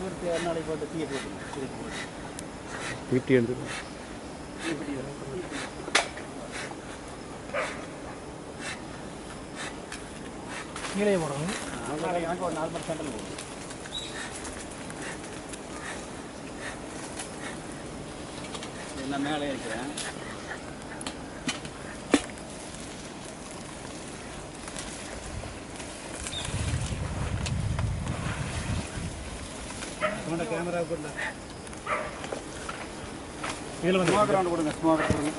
ஒரு நாளைக்கு போட்டு தீய போட்டு ஃபிஃப்டி எடுத்து கீழே போடணும் எனக்கு ஒரு நாலு பர்சன்டில் போகும் என்ன மேலே இருக்கிறேன் கேமரா கொடுங்க கீழே வந்து ஸ்மோக் ரவுண்ட் கொடுங்க ஸ்மோக் கொடுங்க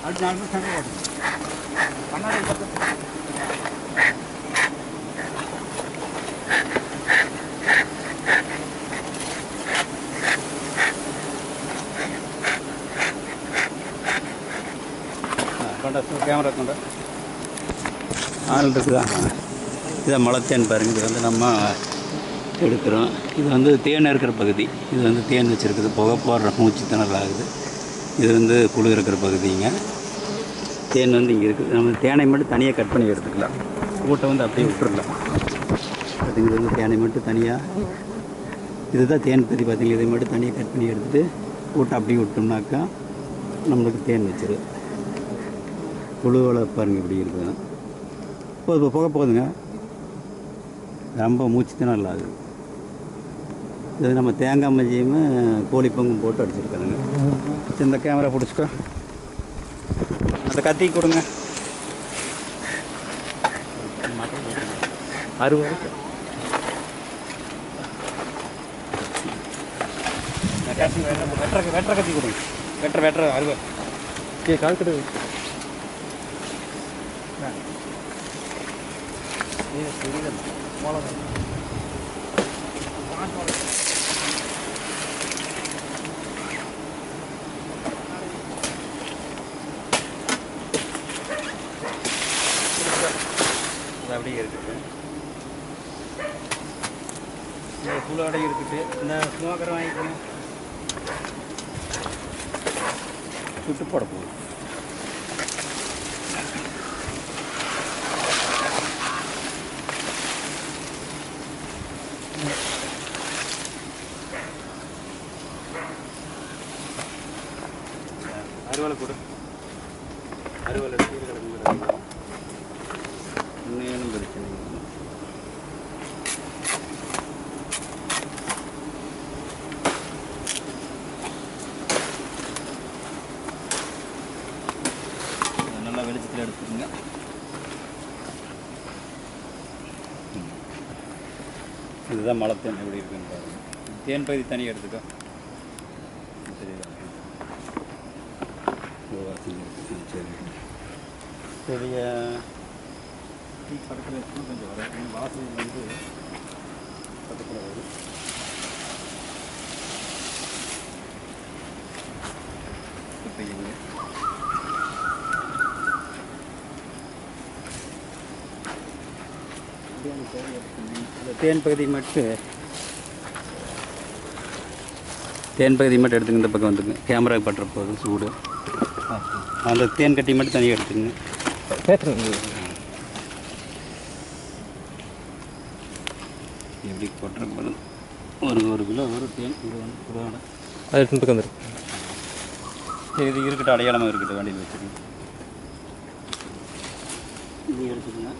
அடுத்து நாலு பர்சன்ட் போடுங்க பக்கம் கொண்ட கேமரா கொண்ட. ஆள் இருக்குதா? இதை மலத்தேன் பாருங்க. இது வந்து நம்ம எடுக்கிறோம். இது வந்து தேன் இருக்கிற பகுதி. இது வந்து தேன் வச்சுருக்குது. புகை போடுற மூச்சு திணறல் ஆகுது இது வந்து புழு இருக்கிற பகுதிங்க. தேன் வந்து இங்கே இருக்குது. நம்ம தேனை மட்டும் தனியாக கட் பண்ணி எடுத்துக்கலாம். கூட்டை வந்து அப்படியே விட்டுடலாம் பார்த்திங்கன்னா வந்து தேனை மட்டும் தனியாக இதுதான் தேன் பற்றி பார்த்தீங்க இதை மட்டும் தனியாக கட் பண்ணி எடுத்துகிட்டு கூட்டை அப்படியே விட்டோம்னாக்கா நம்மளுக்கு தேன் வச்சிரு. புழுவோட பாருங்க இப்படி இருக்குது. இப்போ இப்போ புகை போகுதுங்க ரொம்ப மூச்சு திணறல் ஆகுது இது நம்ம தேங்காய் மஞ்சியும் கோழி பங்கும் போட்டு அடிச்சிருக்காங்க சரி, இந்த கேமரா பிடிச்சிக்கோ. அந்த கத்தி கொடுங்க. அறுபது. வெட்டுற வெட்டுற கத்தி கொடுங்க. வெட்டுற வெட்டுற அறுவை கே கால் கட்டு. அது அப்படியே இருக்குது. இந்த புலோடை இருக்குது. இந்த ஸ்மோக்கரை வாங்கிக்கோங்க சுட்டு போட போகுது அறுவலை கொடு அறுவலை கீழே இன்னும் பிரச்சனை இல்லை. நல்லா வெளிச்சத்தில் எடுத்துக்கோங்க. இதுதான் மலை தேன் எப்படி இருக்குன்னு பாருங்கள் தேன் பகுதி தனியாக எடுத்துக்கோ தெரியுதா சரி பெரிய பக்கத்தில் கொஞ்சம் வரும் வாசல் வந்து பக்கத்தில் வரும் இப்போ இந்த தேன் பகுதி மட்டும். தேன் பகுதி மட்டும் எடுத்துங்க இந்த பக்கம் வந்துங்க கேமரா பட்டுற போகுது சூடு. அந்த தேன் கட்டி மட்டும் தனியாக எடுத்துங்க எப்படி கொட்டுற போது ஒரு ஒரு கிலோ ஒரு தேன் அது பக்கம் வந்துரு இது இருக்கட்டும் அடையாளமாக இருக்கட்டும் வண்டியில் வச்சுருங்க இது எடுத்துக்கங்க.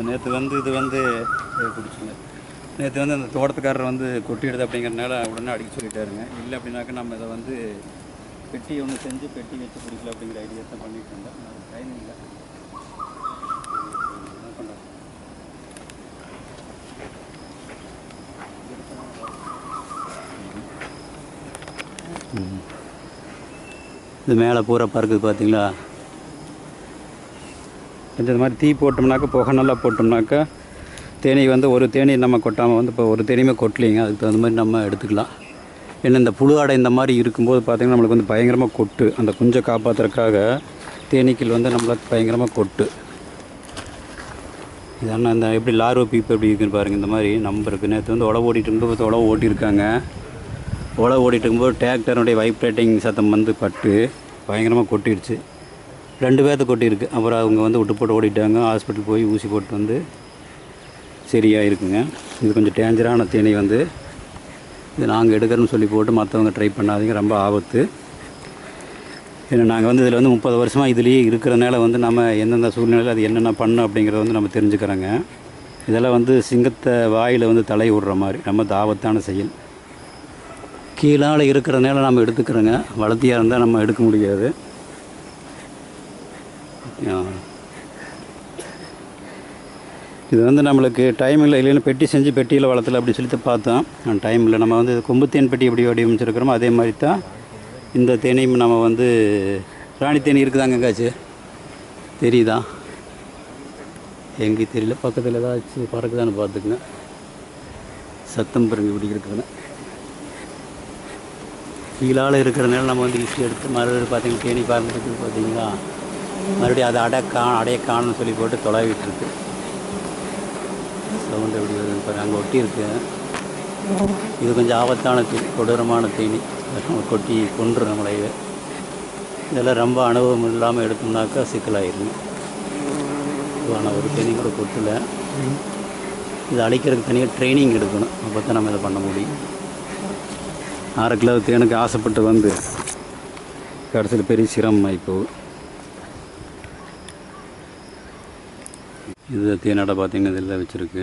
இது நேற்று வந்து இது வந்து குடிச்சுங்க நேற்று வந்து அந்த தோட்டத்துக்காரர் வந்து கொட்டிடுது அப்படிங்கிறனால உடனே அடிக்க சொல்லிட்டாருங்க. இல்லை அப்படின்னாக்கா நம்ம இதை வந்து பெட்டி ஒன்று செஞ்சு பெட்டி வச்சு பிடிக்கல அப்படிங்கிற ஐடியா தான் பண்ணிட்டு இருந்தேன் அது டைம் இல்லை. என்ன இது மேலே பூரா பறக்குது பார்த்தீங்களா கொஞ்சம் இந்த மாதிரி தீ போட்டோம்னாக்கா புகை நல்லா போட்டோம்னாக்கா தேனி வந்து ஒரு தேனி நம்ம கொட்டாமல் வந்து இப்போ ஒரு தேனியுமே கொட்டலிங்க. அதுக்கு தகுந்த மாதிரி நம்ம எடுத்துக்கலாம். ஏன்னா இந்த புழு ஆடை இந்த மாதிரி இருக்கும்போது பார்த்திங்கன்னா நம்மளுக்கு வந்து பயங்கரமாக கொட்டு. அந்த குஞ்சை காப்பாற்றுறதுக்காக தேனீக்கள் வந்து நம்மளுக்கு பயங்கரமாக கொட்டு. இதெல்லாம் இந்த எப்படி லார்வோ பீப்பு எப்படி இருக்குன்னு பாருங்கள் இந்த மாதிரி நம்பருக்கு நேற்று வந்து உழவு ஓட்டிட்டு இருக்கும்போது உழவு ஓட்டியிருக்காங்க. உழவு ஓட்டிட்டு இருக்கும்போது டிராக்டருடைய வைப்ரேட்டிங் சத்தம் வந்து பட்டு பயங்கரமாக கொட்டிடுச்சு. ரெண்டு பேர்த்த கொட்டியிருக்கு. அப்புறம் அவங்க வந்து விட்டு போட்டு ஓடிட்டாங்க. ஹாஸ்பிட்டல் போய் ஊசி போட்டு வந்து சரியாக இருக்குங்க இது கொஞ்சம் டேஞ்சரான தேனி வந்து. இது நாங்கள் எடுக்கிறோன்னு சொல்லி போட்டு மற்றவங்க ட்ரை பண்ணாதீங்க. ரொம்ப ஆபத்து. ஏன்னா நாங்கள் வந்து இதில் வந்து முப்பது வருஷமாக இதுலேயே இருக்கிறனால வந்து நம்ம எந்தெந்த சூழ்நிலையில் அது என்னென்ன பண்ணோம் அப்படிங்கிறத வந்து நம்ம தெரிஞ்சுக்கிறோங்க. இதெல்லாம் வந்து சிங்கத்தை வாயில் வந்து தலை விடுற மாதிரி. ரொம்ப தாபத்தான செயல். கீழால் இருக்கிறனால நம்ம எடுத்துக்கிறோங்க. வளர்த்தியாக இருந்தால் நம்ம எடுக்க முடியாது. இது வந்து நம்மளுக்கு டைம் இல்லை இல்லைன்னு பெட்டி செஞ்சு பெட்டியில் வளர்த்தல அப்படி சொல்லிட்டு பார்த்தோம் டைம் இல்லை. நம்ம வந்து கொம்பு தேன் பெட்டி எப்படி வடிவமைச்சிருக்கிறோமோ அதே மாதிரி தான் இந்த தேனையும் நம்ம வந்து ராணி தேனி இருக்குதாங்க எங்காச்சு? தெரியுதா? எங்கேயும் தெரியல. பக்கத்தில் ஏதாச்சும் பறக்குதான்னு பார்த்துக்குங்க. சத்தம் பிறகு இப்படி இருக்குதுன்னு கீழால் இருக்கிறனால நம்ம வந்து ஈஸியாக எடுத்து மறுபடியும் பார்த்தீங்கன்னா தேனி பார்த்துட்டு பார்த்தீங்களா? மறுபடியும் அதை அடை கா அடைய காணும்னு சொல்லி போட்டு தொலைவிட்டுருக்கு. சவுண்ட் எப்படி வருது பாரு அங்கே ஒட்டி இருக்கு. இது கொஞ்சம் ஆபத்தான தீனி கொடூரமான தீனி. கொட்டி கொன்று நம்மளை இதெல்லாம் ரொம்ப அனுபவம் இல்லாமல் எடுத்தோம்னாக்கா சிக்கலாயிருங்க ஆனால் ஒரு தேனி கூட கொட்டில். இதை அழிக்கிறதுக்கு தனியாக ட்ரைனிங் எடுக்கணும். அப்போ தான் நம்ம இதை பண்ண முடியும். அரை கிலோ தேனுக்கு ஆசைப்பட்டு வந்து கடைசியில் பெரிய சிரமம் ஆகிப்போகுது இது தேனடை பார்த்திங்கன்னா இதில் வச்சுருக்கு.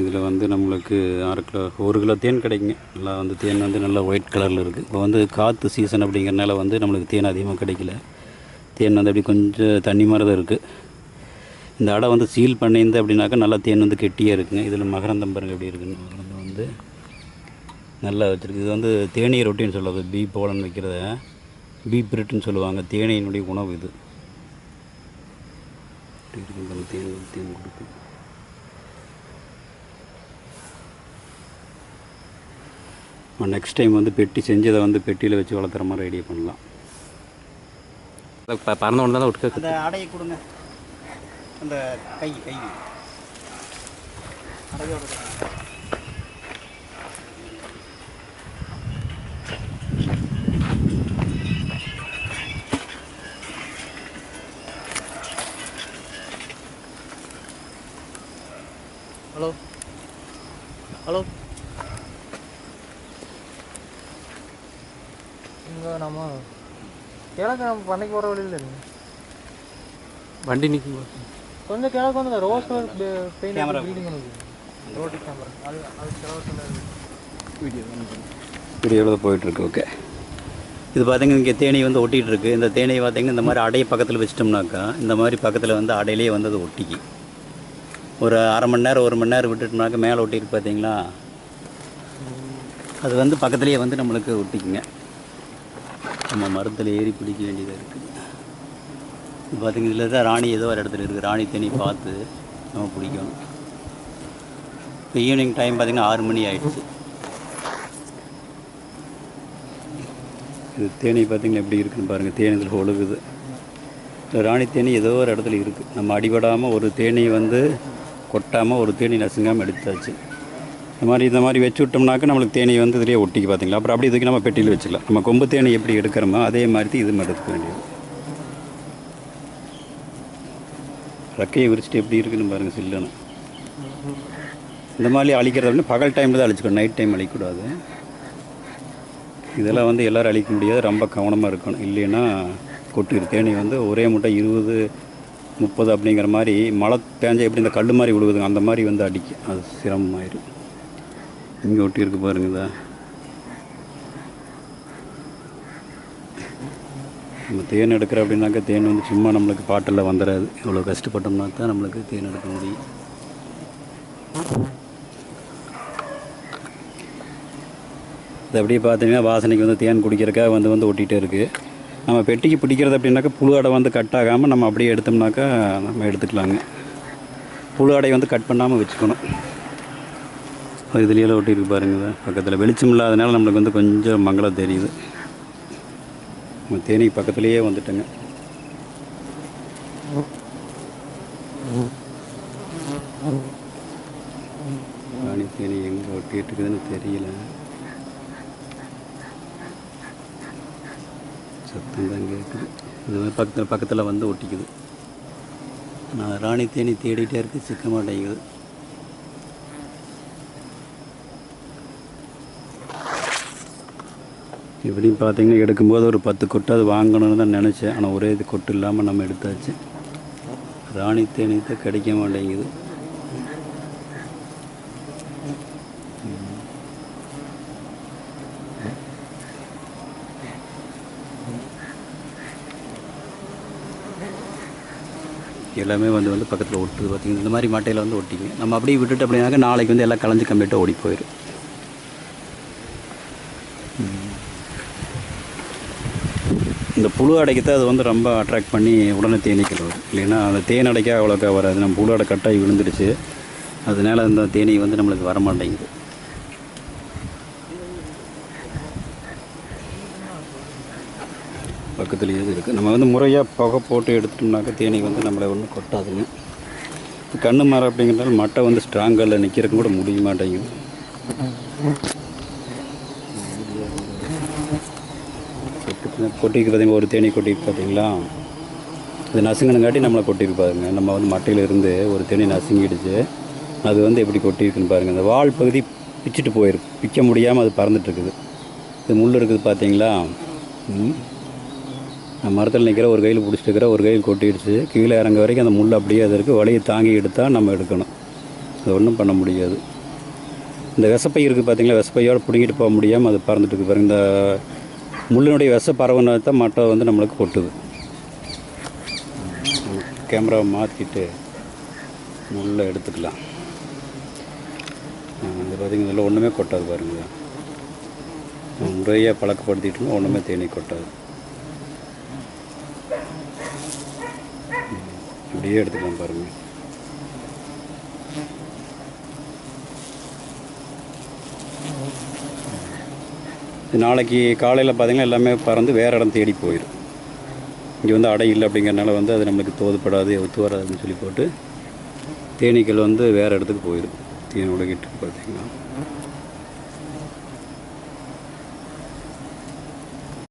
இதில் வந்து நம்மளுக்கு அரை கிலோ ஒரு கிலோ தேன் கிடைக்குங்க. நல்லா வந்து தேன் வந்து நல்லா ஒயிட் கலரில் இருக்குது இப்போ வந்து காற்று சீசன் அப்படிங்கிறனால வந்து நம்மளுக்கு தேன் அதிகமாக கிடைக்கல. தேன் வந்து அப்படி கொஞ்சம் தண்ணி மாதிரி தான் இருக்குது இந்த அடை வந்து சீல் பண்ணியிருந்து அப்படின்னாக்கா நல்லா தேன் வந்து கெட்டியாக இருக்குங்க. இதில் மகரந்தம் பாருங்கள் எப்படி இருக்குன்னு மகரந்தம் வந்து நல்லா வச்சுருக்கு. இது வந்து தேனீர் ரொட்டின்னு சொல்லுவது பீ போலன்னு வைக்கிறத. பீ பிரிட்டுன்னு சொல்லுவாங்க. தேனீனுடைய உணவு இது. இருக்கும் தேன் தேன் கொடுக்கும். நெக்ஸ்ட் டைம் வந்து பெட்டி செஞ்சதை வந்து பெட்டியில் வச்சு வளர்த்துற மாதிரி ஐடியா பண்ணலாம். பறந்த உடனே தான் விட்டு அந்த அடையை கொடுங்க. அந்த கை கை. Hello hello. இங்கே நம்ம கிழக்கு நம்ம பண்ணைக்கு போகிற வழியில் இருக்கு. வண்டி நிற்கும் கொஞ்சம் கிழக்கு வந்து ரோஸ் பெயிண்ட். பில்டிங் ரோட்டி கேமரா அது அது கிழக்கு வீடியோவில் போயிட்டுருக்கு. ஓகே இது பார்த்தீங்கன்னா இங்கே தேனி வந்து ஒட்டிகிட்டு இருக்கு இந்த தேனி பார்த்தீங்கன்னா இந்த மாதிரி அடையை பக்கத்தில் வச்சிட்டோம்னாக்கா இந்த மாதிரி பக்கத்தில் வந்து அடையிலே வந்து அது ஒட்டிக்கு ஒரு அரை மணி நேரம் ஒரு மணி நேரம் விட்டுட்டோம்னாக்கா மேலே ஒட்டிருக்கு பார்த்தீங்களா? அது வந்து பக்கத்துலேயே வந்து நம்மளுக்கு ஒட்டிக்குங்க. நம்ம மரத்தில் ஏறி பிடிக்க வேண்டியதாக இருக்குது இது இதில் தான் ராணி ஏதோ ஒரு இடத்துல இருக்குது ராணி தண்ணி பார்த்து நம்ம பிடிக்கணும். இப்போ ஈவினிங் டைம் பார்த்தீங்கன்னா ஆறு மணி ஆயிடுச்சு. இது தேனி பார்த்தீங்கன்னா எப்படி இருக்குன்னு பாருங்கள் தேனி இதில் ஒழுகுது. ராணி தேனி ஏதோ ஒரு இடத்துல இருக்குது நம்ம அடிபடாமல் ஒரு தேனி வந்து கொட்டாமல் ஒரு தேனி நசுங்காமல் எடுத்தாச்சு. இந்த மாதிரி இந்த மாதிரி வச்சு விட்டோம்னாக்க நம்மளுக்கு தேனி வந்து இதிலே ஒட்டிக்கு பார்த்தீங்களா அப்புறம் அப்படி இதுக்கு நம்ம பெட்டியில் வச்சுக்கலாம். நம்ம கொம்பு தேனி எப்படி எடுக்கிறோமோ அதே மாதிரி தான் இது எடுக்க வேண்டியது. ரெக்கையை விரிச்சிட்டு எப்படி இருக்குன்னு பாருங்கள் சில்லுன்னு. இந்த மாதிரி அழிக்கிறது வந்து பகல் டைமில் தான் அழிச்சுக்கணும். நைட் டைம் அழிக்கூடாது இதெல்லாம் வந்து எல்லோரும் அழிக்க முடியாது. ரொம்ப கவனமாக இருக்கணும். இல்லைன்னா கொட்டு. தேனி வந்து ஒரே முட்டை இருபது முப்பது அப்படிங்கிற மாதிரி மழை பேஞ்சால் எப்படி இந்த கல் மாதிரி விழுகுதுங்க? அந்த மாதிரி வந்து அடிக்கும் அது சிரமமாயிரும். இங்கே ஒட்டி இருக்கு பாருங்க இதா நம்ம தேன் எடுக்கிற அப்படின்னாக்கா தேன் வந்து சும்மா நம்மளுக்கு பாட்டில் வந்துடாது இவ்வளோ கஷ்டப்பட்டோம்னா தான் நம்மளுக்கு தேன் எடுக்க முடியும். இது அப்படியே பார்த்தீங்கன்னா வாசனைக்கு வந்து தேன் குடிக்கிறக்காக வந்து வந்து ஒட்டிகிட்டே இருக்குது நம்ம பெட்டிக்கு பிடிக்கிறது அப்படின்னாக்கா புழு அடை வந்து கட் ஆகாமல் நம்ம அப்படியே எடுத்தோம்னாக்கா நம்ம எடுத்துக்கலாங்க. புழு அடையை வந்து கட் பண்ணாமல் வச்சுக்கணும். இதுலேயே ஒட்டியிருக்கு பாருங்க. பக்கத்தில் வெளிச்சம் இல்லாதனால நம்மளுக்கு வந்து கொஞ்சம் மங்களம் தெரியுது. நம்ம தேனி பக்கத்துலேயே வந்துட்டேங்க. ராணி தேனி எங்கே ஒட்டிகிட்டு இருக்குதுன்னு தெரியல. சத்தம் தான் கேட்குது இது மாதிரி பக்கத்தில் பக்கத்தில் வந்து ஒட்டிக்குது. நான் ராணி தேனி தேடிட்டே இருக்கு சிக்க மாட்டேங்குது எப்படியும் பார்த்தீங்கன்னா எடுக்கும்போது ஒரு பத்து கொட்டு அது வாங்கணும்னு தான் நினச்சேன். ஆனால் ஒரே இது கொட்டு இல்லாமல் நம்ம எடுத்தாச்சு. ராணி தேனி தான் கிடைக்க மாட்டேங்குது. எல்லாமே வந்து வந்து பக்கத்தில் ஒட்டுது பார்த்திங்கன்னா இந்த மாதிரி மட்டையில் வந்து ஒட்டிங்க. நம்ம அப்படியே விட்டுட்டு அப்படின்னாக்க நாளைக்கு வந்து எல்லாம் கலைஞ்சு கம்ப்ளீட்டாக ஓடி போயிடும் இந்த புழு அடைக்கத்தை அது வந்து ரொம்ப அட்ராக்ட் பண்ணி உடனே தேனீக்கள் வரும் இல்லைன்னா அந்த தேன் அடைக்க அவ்வளோக்கா வராது. நம்ம புழு அடை கட்டாகி விழுந்துடுச்சு. அதனால அந்த தேனீ வந்து நம்மளுக்கு வர பக்கத்துலேயே இருக்குது நம்ம வந்து முறையாக புகை போட்டு எடுத்துட்டோம்னாக்கா தேனீ வந்து நம்மளை ஒன்றும் கொட்டாதுங்க. கண்ணு மரம் அப்படிங்கிறதால மட்டை வந்து ஸ்ட்ராங்கில் நிற்கிறதுக்கு கூட முடிய மாட்டேங்குது. கொட்டிக்கு பார்த்தீங்கன்னா ஒரு தேனி கொட்டிக்கு பார்த்தீங்களா இது நசுங்கினங்காட்டி நம்மளை கொட்டிருக்கு பாருங்க. நம்ம வந்து மட்டையில் இருந்து ஒரு தேனி நசுங்கிடுச்சு. அது வந்து எப்படி கொட்டியிருக்குன்னு பாருங்கள் இந்த வால் பகுதி பிச்சுட்டு போயிருக்கு. பிக்க முடியாமல் அது பறந்துட்டு இருக்குது. இது முள் இருக்குது பார்த்தீங்களா ம். மரத்தில் நிற்கிற ஒரு கையில் பிடிச்சிட்டு இருக்கிற ஒரு கையில் கொட்டிடுச்சு. கீழே இறங்க வரைக்கும் அந்த முள் அப்படியே அது இருக்குது வலையை தாங்கி எடுத்தால் நம்ம எடுக்கணும். அது ஒன்றும் பண்ண முடியாது. இந்த விசப்பை இருக்குது பார்த்தீங்களா விசப்பையோடு பிடுங்கிட்டு போக முடியாமல் அது பறந்துட்டு இருக்கு. பாருங்க இந்த முள்ளினுடைய விச பறவைனா தான் மட்டை வந்து நம்மளுக்கு கொட்டுது. கேமராவை மாற்றிட்டு முள்ளை எடுத்துக்கலாம். இந்த பார்த்தீங்கன்னா இதில் ஒன்றுமே கொட்டாது பாருங்க. முறையாக பழக்கப்படுத்திட்டோம்னா ஒன்றுமே தேனி கொட்டாது. இப்படியே எடுத்துக்கலாம் பாருங்கள் நாளைக்கு காலையில் பார்த்திங்கன்னா எல்லாமே பறந்து வேறு இடம் தேடி போயிடும் இங்கே வந்து அடை இல்லை அப்படிங்கிறனால வந்து அது நம்மளுக்கு தோதுப்படாது ஒத்து வராதுன்னு சொல்லி போட்டு தேனீக்கள் வந்து வேறு இடத்துக்கு போயிடும் தேன் உலகிட்டு பார்த்தீங்கன்னா